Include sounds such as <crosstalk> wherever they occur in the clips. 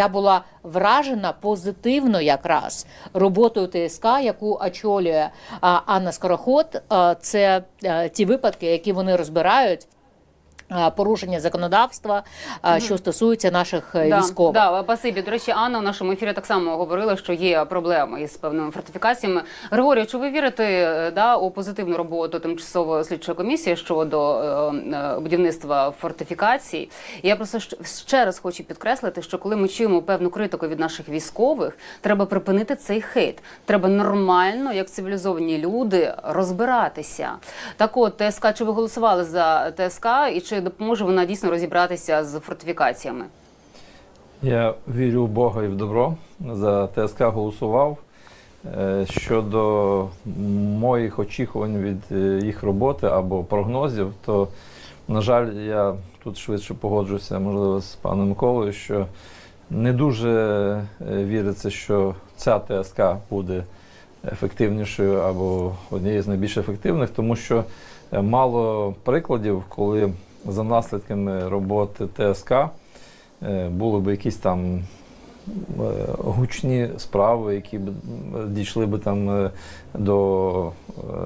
Я була вражена позитивно якраз роботою ТСК, яку очолює Анна Скороход. Це е, ті випадки, які вони розбирають. А, Порушення законодавства, а, що стосується наших е, військових. Да, спасибі. До речі, Анна в нашому ефірі так само говорила, що є проблеми із певними фортифікаціями. Григорію, чи ви вірите е, да, у позитивну роботу тимчасової слідчої комісії щодо е, е, будівництва фортифікацій? Я просто ще раз хочу підкреслити, що коли ми чуємо певну критику від наших військових, треба припинити цей хейт. Треба нормально, як цивілізовані люди, розбиратися. Так от, ТСК, чи ви голосували за ТСК і чи допоможе вона дійсно розібратися з фортифікаціями? Я вірю в Бога і в добро. За ТСК голосував. Е, Щодо моїх очікувань від е, їх роботи або прогнозів, то, на жаль, я тут швидше погоджуся, можливо, з паном Миколою, що не дуже е, віриться, що ця ТСК буде ефективнішою або однією з найбільш ефективних, тому що мало прикладів, коли за наслідками роботи ТСК е, були б якісь там е, гучні справи, які б дійшли б там е, до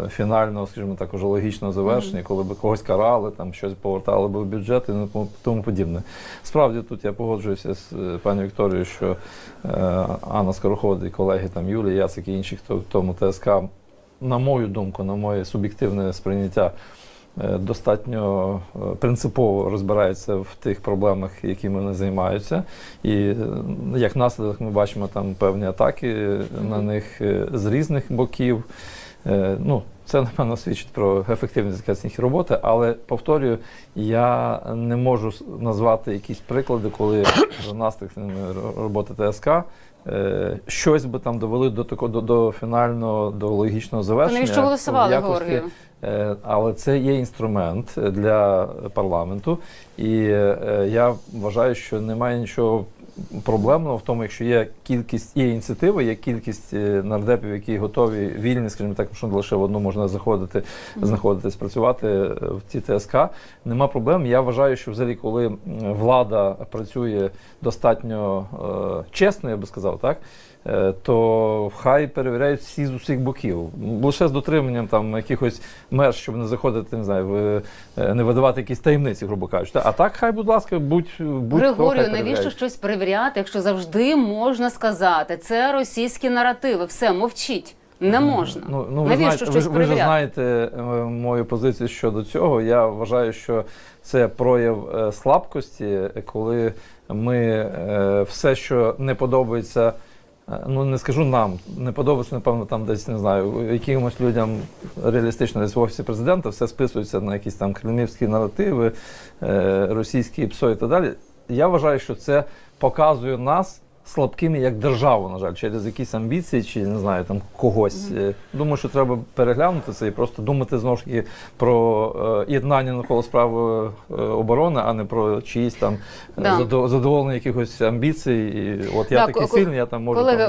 е, фінального, скажімо так, уже логічного завершення, коли б когось карали, там щось повертали б в бюджет і ну, тому подібне. Справді тут я погоджуюся з е, пані Вікторією, що е, Анна Скороход і колеги там Юлія Яцик і інші, хто в тому ТСК, на мою думку, на моє суб'єктивне сприйняття. Е, Достатньо е, принципово розбирається в тих проблемах, якими вони займаються, і е, як наслідок ми бачимо там певні атаки на них з різних боків. Ну, це напевно свідчить про ефективність їх роботи, але повторюю, я не можу назвати якісь приклади, коли <coughs> за наслідками роботи ТСК щось би там довели до такого до, до фінального, до логічного То завершення. навіщо голосували, Георгію? Е, Але це є інструмент для парламенту, і е, я вважаю, що немає нічого проблемного в тому, якщо є кількість є ініціативи, є кількість е, нардепів, які готові вільні, скажімо так, що не лише в одну можна заходити, знаходитись, працювати е, в ці ТСК. Нема проблем. Я вважаю, що взагалі, коли влада працює достатньо е, чесно, я би сказав, так. е, То хай перевіряють всі з усіх боків, лише з дотриманням там якихось меж, щоб не заходити, не знаю, в не видавати якісь таємниці, грубо кажучи. А так, хай, будь ласка, будь будь Григорію, навіщо щось перевіряти, якщо завжди можна сказати, це російські наративи, все, мовчіть. Не можна. Ну, ну, ви навіщо знаєте, щось ви, ви ж знаєте е, мою позицію щодо цього. Я вважаю, що це прояв е, слабкості, коли ми е, все, що не подобається. Ну, не скажу нам, не подобається, напевно, там десь не знаю, якимось людям реалістично десь в офісі президента, все списується на якісь там кремлівські наративи, російські ПСО і так далі. Я вважаю, що це показує нас слабкими як державу, на жаль, через якісь амбіції чи не знаю там когось. Е, Думаю, що треба переглянути це і просто думати знову ж таки про е, єднання навколо справи е, оборони, а не про чиїсь там Да. задоволення якихось амбіцій. І от я да, такий сильний, я там можу Колеги,